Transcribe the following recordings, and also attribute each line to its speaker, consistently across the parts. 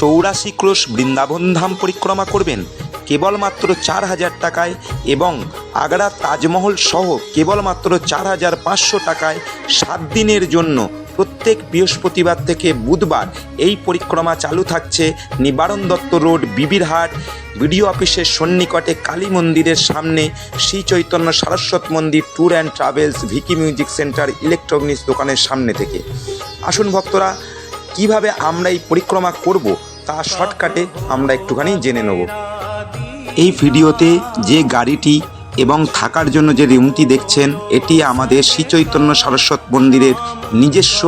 Speaker 1: চৌরাশি ক্রোশ বৃন্দাবন ধাম পরিক্রমা করবেন কেবলমাত্র চার হাজার টাকায় এবং আগ্রা তাজমহল সহ কেবলমাত্র চার হাজার পাঁচশো টাকায় সাত দিনের জন্য প্রত্যেক বৃহস্পতিবার থেকে বুধবার এই পরিক্রমা চালু থাকছে নিবারণ দত্ত রোড বিবিরহাট বিডিও অফিসের সন্নিকটে কালী মন্দিরের সামনে Shri Chaitanya Saraswat Mandir tour and travels Vicky music centre electronics দোকানের সামনে থেকে আসুন ভক্তরা কিভাবে আমরা এই পরিক্রমা করব তা শর্টকাটে আমরা একটুখানি জেনে নেব এই ভিডিওতে যে গাড়িটি এবং থাকার জন্য যে রুমটি দেখছেন এটি আমাদের শ্রীচৈতন্য সরস্বত মন্দিরের নিজস্ব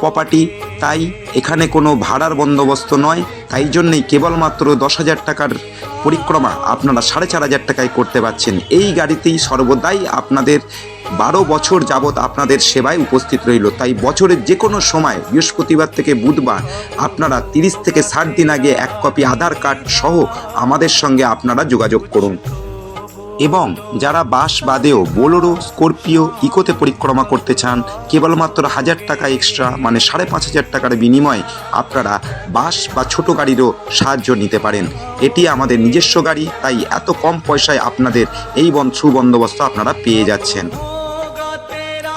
Speaker 1: প্রপার্টি তাই এখানে কোনো ভাড়ার বন্দোবস্ত নয় তাই জন্যেই কেবলমাত্র দশ হাজার টাকার পরিক্রমা আপনারা সাড়ে চার হাজার টাকায় করতে পারছেন এই গাড়িতেই সর্বদাই আপনাদের বারো বছর যাবৎ আপনাদের সেবায় উপস্থিত রইল তাই বছরের যে কোনো সময় বৃহস্পতিবার থেকে বুধবার আপনারা তিরিশ থেকে ষাট দিন আগে এক কপি আধার কার্ড সহ আমাদের সঙ্গে আপনারা যোগাযোগ করুন এবং যারা বাস বাদেও বোলোরো স্করপিও ইকোতে পরিক্রমা করতে চান কেবলমাত্র হাজার টাকা এক্সট্রা মানে সাড়ে পাঁচ হাজার টাকার বিনিময়ে আপনারা বাস বা ছোট গাড়িরও সাহায্য নিতে পারেন এটি আমাদের নিজস্ব গাড়ি তাই এত কম পয়সায় আপনাদের এই সুবন্দোবস্ত আপনারা পেয়ে যাচ্ছেন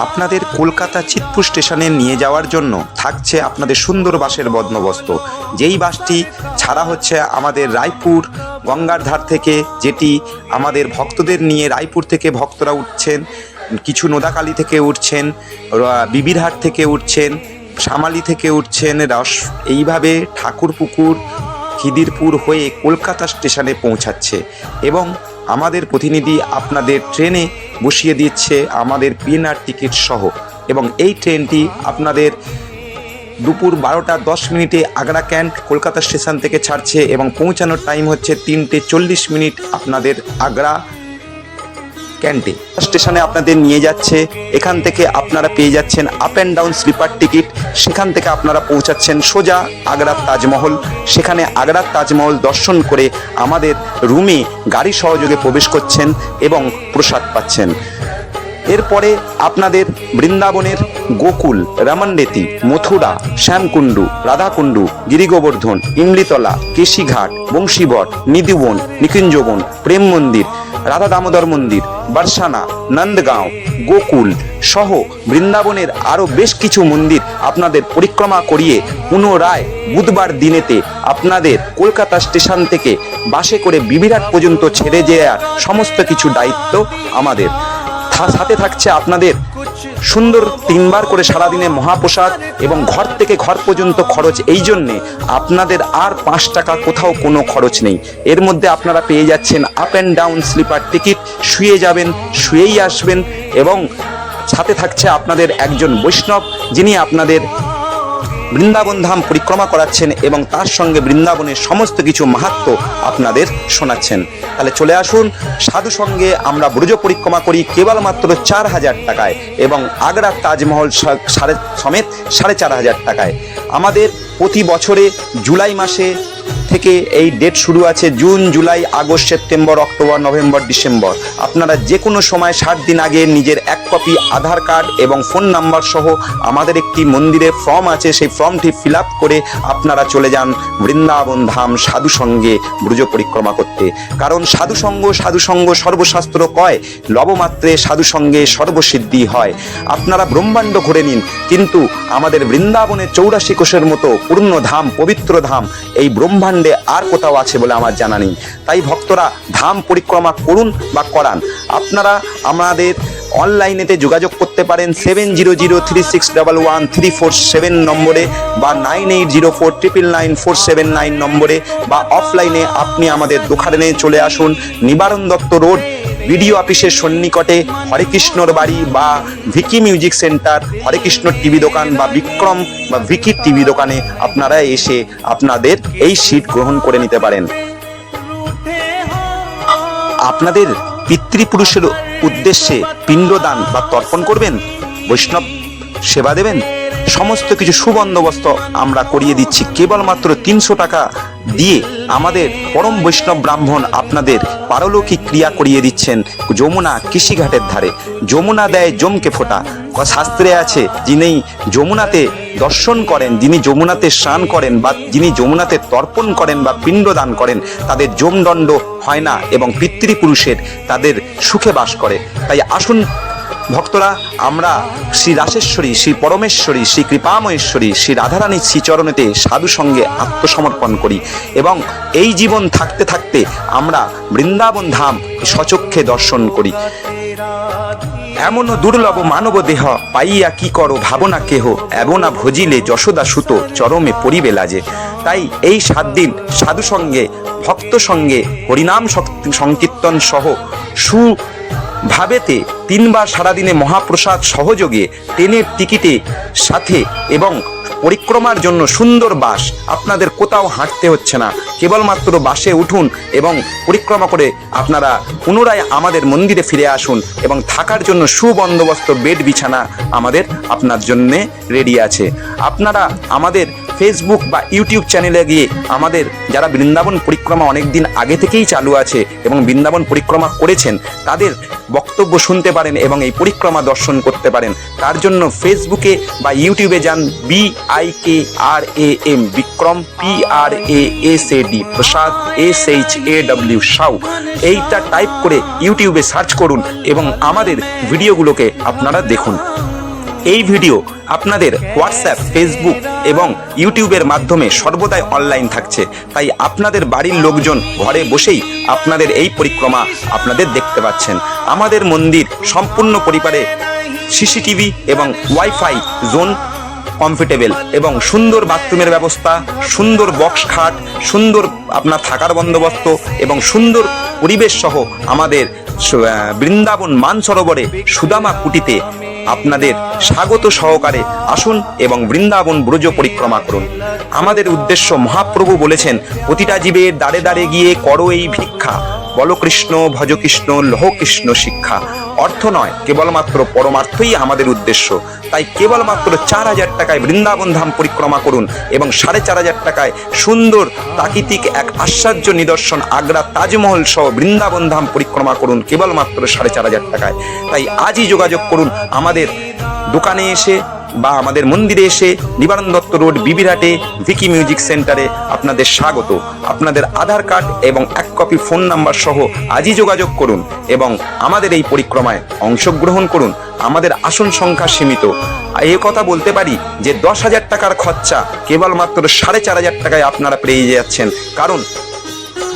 Speaker 1: আপনাদের কলকাতা চিতপুর স্টেশনে নিয়ে যাওয়ার জন্য থাকছে আপনাদের সুন্দর বাসের বদনবস্ত যেই বাসটি ছাড়া হচ্ছে আমাদের রায়পুর গঙ্গার ধার থেকে যেটি আমাদের ভক্তদের নিয়ে রায়পুর থেকে ভক্তরা উঠছেন কিছু নোদাকালী থেকে উঠছেন বিবিরহাট থেকে উঠছেন শামালি থেকে উঠছেন রস এইভাবে ঠাকুরপুকুর খিদিরপুর হয়ে কলকাতা স্টেশনে পৌঁছাচ্ছে এবং আমাদের প্রতিনিধি আপনাদের ট্রেনে বসিয়ে দিচ্ছে আমাদের পিএনআর টিকিট সহ এবং এই ট্রেনটি আপনাদের দুপুর বারোটা দশ মিনিটে আগ্রা ক্যান্ট কলকাতা স্টেশন থেকে ছাড়ছে এবং পৌঁছানোর টাইম হচ্ছে তিনটে চল্লিশ মিনিট আপনাদের আগ্রা ক্যান্টিন স্টেশনে আপনাদের নিয়ে যাচ্ছে এখান থেকে আপনারা পেয়ে যাচ্ছেন up and down sleeper ticket সেখান থেকে আপনারা পৌঁছাচ্ছেন সোজা আগ্রার তাজমহল সেখানে আগ্রার তাজমহল দর্শন করে আমাদের রুমে গাড়ি সহযোগে প্রবেশ করছেন এবং প্রসাদ পাচ্ছেন এরপরে আপনাদের বৃন্দাবনের গোকুল রামান্ডেতি মথুরা শ্যামকুণ্ডু রাধাকুণ্ডু গিরিগোবর্ধন ইমলিতলা কেশিঘাট বংশীবট নিদুবন নিকুঞ্জবন প্রেম মন্দির রাধা দামোদর মন্দির বারসানা নন্দগাঁও গোকুল সহ বৃন্দাবনের আরও বেশ কিছু মন্দির আপনাদের পরিক্রমা করিয়ে পুনরায় বুধবার দিনেতে আপনাদের কলকাতা স্টেশন থেকে বাসে করে বিবিরাট পর্যন্ত ছেড়ে যাওয়ার সমস্ত কিছু দায়িত্ব আমাদের সাথে থাকছে আপনাদের সুন্দর তিনবার করে সারাদিনে মহাপ্রসাদ এবং ঘর থেকে ঘর পর্যন্ত খরচ এই জন্যে আপনাদের আর পাঁচ টাকা কোথাও কোনো খরচ নেই এর মধ্যে আপনারা পেয়ে যাচ্ছেন up and down sleeper ticket শুয়ে যাবেন শুয়েই আসবেন এবং সাথে থাকছে আপনাদের একজন বৈষ্ণব যিনি আপনাদের বৃন্দাবন ধাম পরিক্রমা করাচ্ছেন এবং তার সঙ্গে বৃন্দাবনের সমস্ত কিছু মাহাত্ম আপনাদের শোনাচ্ছেন তাহলে চলে আসুন সাধু সঙ্গে আমরা ব্রজ পরিক্রমা করি কেবলমাত্র চার হাজার টাকায় এবং আগ্রার তাজমহল সাড়ে সমেত সাড়ে চার হাজার টাকায় আমাদের প্রতি বছরে জুলাই মাসে থেকে এই ডেট শুরু আছে June July August September October November December আপনারা যে কোনো সময় ষাট দিন আগে নিজের এক কপি আধার কার্ড এবং ফোন নাম্বার সহ আমাদের একটি মন্দিরে ফর্ম আছে সেই ফর্মটি ফিল আপ করে আপনারা চলে যান বৃন্দাবন ধাম সাধু সঙ্গে ব্রুজ পরিক্রমা করতে কারণ সাধু সঙ্গ সাধু সঙ্গ সর্বশাস্ত্র কয় লবমাত্রে সাধু সঙ্গে সর্বসিদ্ধি হয় আপনারা ব্রহ্মাণ্ড ঘুরে নিন কিন্তু আমাদের বৃন্দাবনের চৌরাশি কোষের মতো পূর্ণ ধাম পবিত্র ধাম এই ব্রহ্মাণ্ড ব্রহ্মাণ্ডে আর কোথাও আছে বলে আমার জানা নেই তাই ভক্তরা ধাম পরিক্রমা করুন বা করান আপনারা আমাদের অনলাইনেতে যোগাযোগ করতে পারেন seven zero zero three six double one three four seven নম্বরে বা nine eight zero four triple nine four seven nine নম্বরে বা অফলাইনে আপনি আমাদের দোকানে চলে আসুন নিবারণ দত্ত রোড বিডিও অফিসের সন্নিকটে হরেকৃষ্ণর বাড়ি বা Vicky music centre Harekrishna TV দোকান বা বিক্রম বা ভিকি টিভি দোকানে আপনারা এসে আপনাদের এই সিট গ্রহণ করে নিতে পারেন আপনাদের পিতৃপুরুষের উদ্দেশ্যে পিণ্ডদান বা তর্পণ করবেন বৈষ্ণব সেবা দেবেন সমস্ত কিছু সুবন্দোবস্ত আমরা করিয়ে দিচ্ছি কেবলমাত্র তিনশো টাকা দিয়ে আমাদের পরম বৈষ্ণব ব্রাহ্মণ আপনাদের পারলৌকিক ক্রিয়া করিয়ে দিচ্ছেন যমুনা কৃষিঘাটের ধারে যমুনা দেয় জমকে ফোটা শাস্ত্রে আছে যিনি যমুনাতে দর্শন করেন যিনি যমুনাতে স্নান করেন বা যিনি যমুনাতে তর্পণ করেন বা পিণ্ডদান করেন তাদের যমদণ্ড হয় না এবং পিতৃপুরুষের তাদের সুখে বাস করে তাই আসুন ভক্তরা আমরা শ্রী রাসেশ্বরী শ্রী পরমেশ্বরী শ্রী কৃপামহেশ্বরী শ্রী রাধারানীর শ্রীচরণেতে সাধু সঙ্গে আত্মসমর্পণ করি এবং এই জীবন থাকতে থাকতে আমরা বৃন্দাবন ধাম সচক্ষে দর্শন করি এমন দুর্লভ মানব দেহ পাইয়া কি করো ভাবনা কেহ এবনা ভজিলে যশোদা সুত চরমে পরিবে লাজে তাই এই সাত দিন সাধু সঙ্গে ভক্ত সঙ্গে হরিনাম সংকীর্তন সহ সু ভাবেতে তিনবার সারাদিনে মহাপ্রসাদ সহযোগে ট্রেনের টিকিটে সাথে এবং পরিক্রমার জন্য সুন্দর বাস আপনাদের কোথাও হাঁটতে হচ্ছে না কেবলমাত্র বাসে উঠুন এবং পরিক্রমা করে আপনারা পুনরায় আমাদের মন্দিরে ফিরে আসুন এবং থাকার জন্য সুবন্দোবস্ত বেড বিছানা আমাদের আপনার জন্যে রেডি আছে আপনারা আমাদের ফেসবুক বা ইউটিউব চ্যানেলে গিয়ে আমাদের যারা বৃন্দাবন পরিক্রমা অনেক দিন আগে থেকেই চালু আছে এবং বৃন্দাবন পরিক্রমা করেছেন তাদের বক্তব্য শুনতে পারেন এবং এই পরিক্রমা দর্শন করতে পারেন তার জন্য ফেসবুকে বা ইউটিউবে যান B I K R A M Bikram P R A S A D Prasad S H A W Shaw এইটা টাইপ করে ইউটিউবে সার্চ করুন এবং আমাদের ভিডিওগুলোকে আপনারা দেখুন এই ভিডিও আপনাদের হোয়াটসঅ্যাপ ফেসবুক এবং ইউটিউবের মাধ্যমে সর্বদাই অনলাইন থাকছে তাই আপনাদের বাড়ির লোকজন ঘরে বসেই আপনাদের এই পরিক্রমা আপনাদের দেখতে পাচ্ছেন আমাদের মন্দির সম্পূর্ণ পরিবারে সিসিটিভি এবং ওয়াইফাই জোন কমফোর্টেবল এবং সুন্দর বাথরুমের ব্যবস্থা সুন্দর বক্স খাট সুন্দর আপনার থাকার বন্দোবস্ত এবং সুন্দর পরিবেশ সহ আমাদের বৃন্দাবন মানসরোবরে সুদামা কুটিতে আপনাদের স্বাগত সহকারে আসুন এবং বৃন্দাবন ব্রজ পরিক্রমা করুন আমাদের উদ্দেশ্য মহাপ্রভু বলেছেন প্রতিটা জীবের দাঁড়ে দাঁড়ে গিয়ে করো এই ভিক্ষা বলকৃষ্ণ ভজকৃষ্ণ লোহকৃষ্ণ শিক্ষা অর্থ নয় কেবলমাত্র পরমার্থই আমাদের উদ্দেশ্য তাই কেবলমাত্র চার হাজার টাকায় বৃন্দাবন ধাম পরিক্রমা করুন এবং সাড়ে চার হাজার টাকায় সুন্দর প্রাকৃতিক এক আশ্চর্য নিদর্শন আগ্রা তাজমহল সহ বৃন্দাবন ধাম পরিক্রমা করুন কেবলমাত্র সাড়ে চার হাজার টাকায় তাই আজই যোগাযোগ করুন আমাদের দোকানে এসে বা আমাদের মন্দিরে এসে নিবারণ দত্ত রোড বিবিরাটে ভিকি মিউজিক সেন্টারে আপনাদের স্বাগত আপনাদের আধার কার্ড এবং এক কপি ফোন নাম্বার সহ আজই যোগাযোগ করুন এবং আমাদের এই পরিক্রমায় অংশগ্রহণ করুন আমাদের আসন সংখ্যা সীমিত এ কথা বলতে পারি যে দশ হাজার টাকার খরচা কেবলমাত্র সাড়ে চার হাজার টাকায় আপনারা পেয়ে যাচ্ছেন কারণ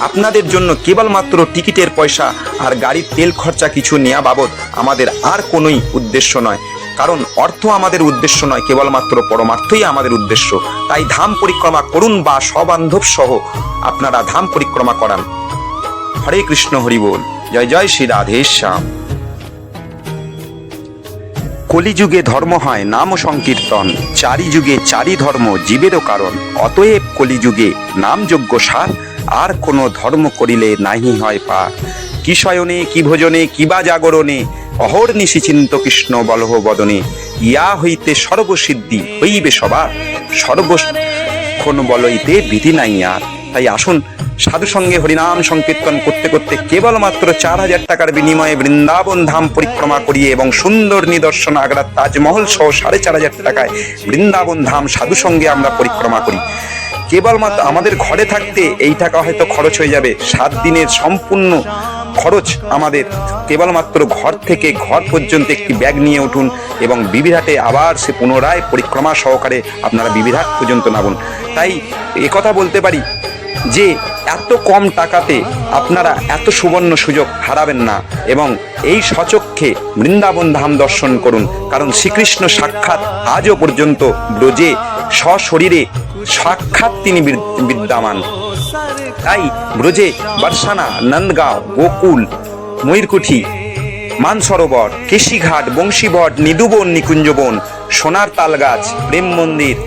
Speaker 1: আপনাদের জন্য কেবলমাত্র টিকিটের পয়সা আর গাড়ির তেল খরচা কিছু নেওয়া বাবদ আমাদের আর কোনোই উদ্দেশ্য নয় কারণ অর্থ আমাদের উদ্দেশ্য নয় কেবলমাত্র পরমার্থই আমাদের উদ্দেশ্য তাই ধাম পরিক্রমা করুন বা সবান্ধব সহ আপনারা ধাম পরিক্রমা করান হরে কৃষ্ণ হরি বল জয় জয় শ্রী রাধেশ্যাম কলিযুগে ধর্ম হয় নাম সংকীর্তন চারি যুগে চারি ধর্ম জীবেরও কারণ অতএব কলিযুগে নামযোগ্য সার আর কোনো ধর্ম করিলে নাহি হয় পা কি শয়নে কি ভোজনে কি বা জাগরণে অহর্নিশি চিন্ত কৃষ্ণ বলহ বদনে ইয়া হইতে সর্বসিদ্ধি হইবে সবার সর্বক্ষণ বলইতে বিধি নাই আর তাই আসুন সাধু সঙ্গে হরিনাম সংকীর্তন করতে করতে কেবলমাত্র চার হাজার টাকার বিনিময়ে বৃন্দাবন ধাম পরিক্রমা করিয়ে এবং সুন্দর নিদর্শন আগ্রার তাজমহল সহ সাড়ে চার হাজার টাকায় বৃন্দাবন ধাম সাধু সঙ্গে আমরা পরিক্রমা করি কেবলমাত্র আমাদের ঘরে থাকতে এই টাকা হয়তো খরচ হয়ে যাবে সাত দিনের সম্পূর্ণ খরচ আমাদের কেবলমাত্র ঘর থেকে ঘর পর্যন্ত একটি ব্যাগ নিয়ে উঠুন এবং বিবিধাটে আবার সে পুনরায় পরিক্রমা সহকারে আপনারা বিবিধাট পর্যন্ত নামুন তাই একথা বলতে পারি যে এত কম টাকাতে আপনারা এত সুবর্ণ সুযোগ হারাবেন না এবং এই সচক্ষে বৃন্দাবন ধাম দর্শন করুন কারণ শ্রীকৃষ্ণ সাক্ষাৎ আজও পর্যন্ত ব্রজে সশরীরে সাক্ষাৎ তিনি বিদ্যমান তাই ব্রজে বর্ষানা নন্দগাঁও গোকুল ময়ূরকুঠি মানসরোবর কেশিঘাট বংশীবট নিদুবন নিকুঞ্জবন সোনার তালগাছ প্রেম মন্দির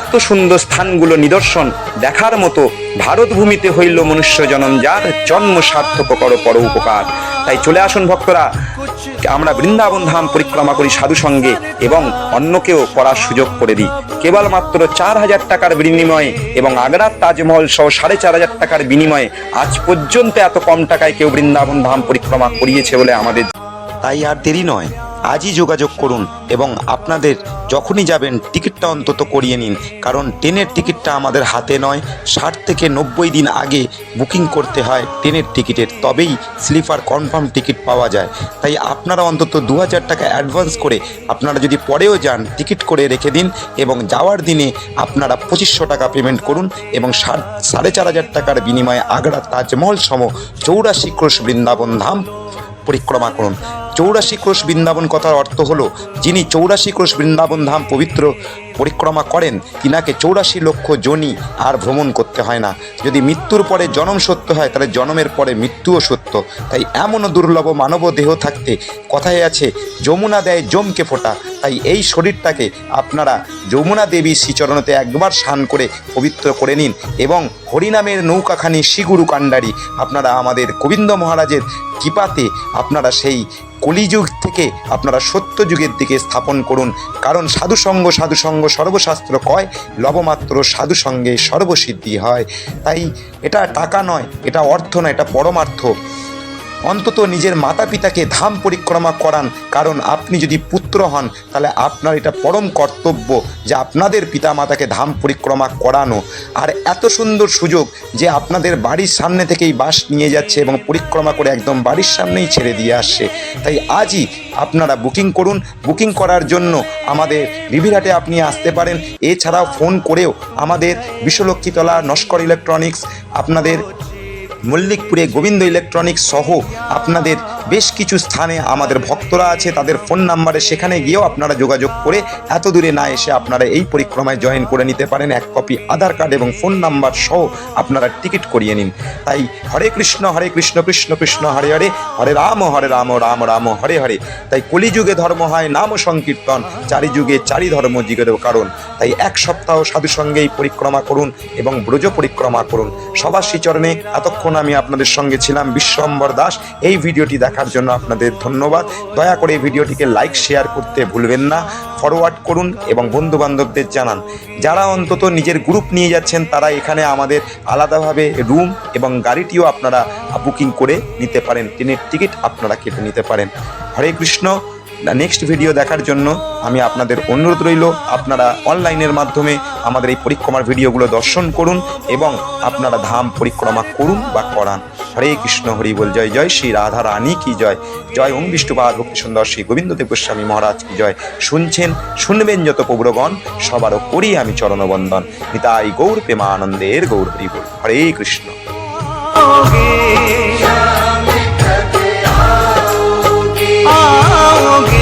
Speaker 1: এত সুন্দর স্থানগুলো নিদর্শন দেখার মতো ভারতভূমিতে হইল মনুষ্য জনম যার জন্ম সার্থক করো পর উপকার তাই চলে আসুন ভক্তরা আমরা বৃন্দাবন ধাম পরিক্রমা করি সাধু সঙ্গে এবং অন্যকেও করার সুযোগ করে দিই কেবলমাত্র চার হাজার টাকার বিনিময়ে এবং আগ্রার তাজমহল সহ সাড়ে চার হাজার টাকার বিনিময়ে আজ পর্যন্ত এত কম টাকায় কেউ বৃন্দাবন ধাম পরিক্রমা করিয়েছে বলে আমাদের তাই আর দেরি নয় আজই যোগাযোগ করুন এবং আপনাদের যখনই যাবেন টিকিটটা অন্তত করিয়ে নিন কারণ ট্রেনের টিকিটটা আমাদের হাতে নয় ষাট থেকে নব্বই দিন আগে বুকিং করতে হয় ট্রেনের টিকিটের তবেই স্লিপার কনফার্ম টিকিট পাওয়া যায় তাই আপনারা অন্তত দু হাজার টাকা অ্যাডভান্স করে আপনারা যদি পরেও যান টিকিট করে রেখে দিন এবং যাওয়ার দিনে আপনারা পঁচিশশো টাকা পেমেন্ট করুন এবং সাড়ে চার হাজার টাকার বিনিময়ে আগ্রা তাজমহল সম চৌরাশি ক্রোশ বৃন্দাবন ধাম পরিক্রমা করুন চৌরাশি ক্রোশ বৃন্দাবন কথার অর্থ হলো যিনি চৌরাশি ক্রোশ বৃন্দাবন ধাম পবিত্র পরিক্রমা করেন তিনাকে চৌরাশি লক্ষ জনি আর ভ্রমণ করতে হয় না যদি মৃত্যুর পরে জনম সত্য হয় তাহলে জনমের পরে মৃত্যুও সত্য তাই এমনও দুর্লভ মানব দেহ থাকতে কথায় আছে যমুনা দেয় জমকে ফোটা তাই এই শরীরটাকে আপনারা যমুনা দেবী শ্রীচরণতে একবার স্নান করে পবিত্র করে নিন এবং হরিনামের নৌকাখানি শ্রীগুরু কাণ্ডারি আপনারা আমাদের গোবিন্দ মহারাজের কৃপাতে আপনারা সেই কলিযুগ থেকে আপনারা সত্যযুগের দিকে স্থাপন করুন কারণ সাধুসঙ্গ সাধুসঙ্গ সর্বশাস্ত্র কয় লবমাত্র সাধুসঙ্গে সর্বসিদ্ধি হয় তাই এটা টাকা নয় এটা অর্থ নয় এটা পরমার্থ অন্তত নিজের মাতা পিতাকে ধাম পরিক্রমা করান কারণ আপনি যদি পুত্র হন তাহলে আপনার এটা পরম কর্তব্য যে আপনাদের পিতা মাতাকে ধাম পরিক্রমা করানো আর এত সুন্দর সুযোগ যে আপনাদের বাড়ির সামনে থেকেই বাস নিয়ে যাচ্ছে এবং পরিক্রমা করে একদম বাড়ির সামনেই ছেড়ে দিয়ে আসছে তাই আজই আপনারা বুকিং করুন বুকিং করার জন্য আমাদের রিভিরাটে আপনি আসতে পারেন এছাড়াও ফোন করেও আমাদের বিশ্বলক্ষ্মীতলা নস্কর ইলেকট্রনিক্স আপনাদের মল্লিকপুরে গোবিন্দ ইলেকট্রনিক্স সহ আপনাদের বেশ কিছু স্থানে আমাদের ভক্তরা আছে তাদের ফোন নাম্বারে সেখানে গিয়েও আপনারা যোগাযোগ করে এত দূরে না এসে আপনারা এই পরিক্রমায় জয়েন করে নিতে পারেন এক কপি আধার কার্ড এবং ফোন নাম্বার সহ আপনারা টিকিট করিয়ে নিন তাই হরে কৃষ্ণ হরে কৃষ্ণ কৃষ্ণ কৃষ্ণ হরে হরে হরে রাম হরে রাম রাম রাম হরে হরে তাই কলিযুগে ধর্ম হয় নাম সংকীর্তন চারি যুগে চারি ধর্ম জিগের কারণ তাই এক সপ্তাহ সঙ্গেই পরিক্রমা করুন এবং ব্রজ পরিক্রমা করুন সবার শ্রীচরণে এতক্ষণ আমি আপনাদের সঙ্গে ছিলাম বিশ্বম্বর দাস এই ভিডিওটি দেখা দেখার জন্য আপনাদের ধন্যবাদ দয়া করে ভিডিওটিকে লাইক শেয়ার করতে ভুলবেন না ফরওয়ার্ড করুন এবং বন্ধুবান্ধবদের জানান যারা অন্তত নিজের গ্রুপ নিয়ে যাচ্ছেন তারা এখানে আমাদের আলাদাভাবে রুম এবং গাড়িটিও আপনারা বুকিং করে নিতে পারেন ট্রেনের টিকিট আপনারা কেটে নিতে পারেন হরে কৃষ্ণ নেক্সট ভিডিও দেখার জন্য আমি আপনাদের অনুরোধ রইল আপনারা অনলাইনের মাধ্যমে আমাদের এই পরিক্রমার ভিডিওগুলো দর্শন করুন এবং আপনারা ধাম পরিক্রমা করুন বা করান হরে কৃষ্ণ হরি বল জয় জয় শ্রী রাধা রানী কি জয় জয় ওম বিষ্ণুপাদ ভক্তি সুন্দর শ্রী গোবিন্দদেব গোস্বামী মহারাজ কি জয় শুনছেন শুনবেন যত পৌরগণ সবারও করি আমি চরণবন্দন নিতাই গৌর প্রেমানন্দের গৌর হরি বল হরে কৃষ্ণ 속에 어,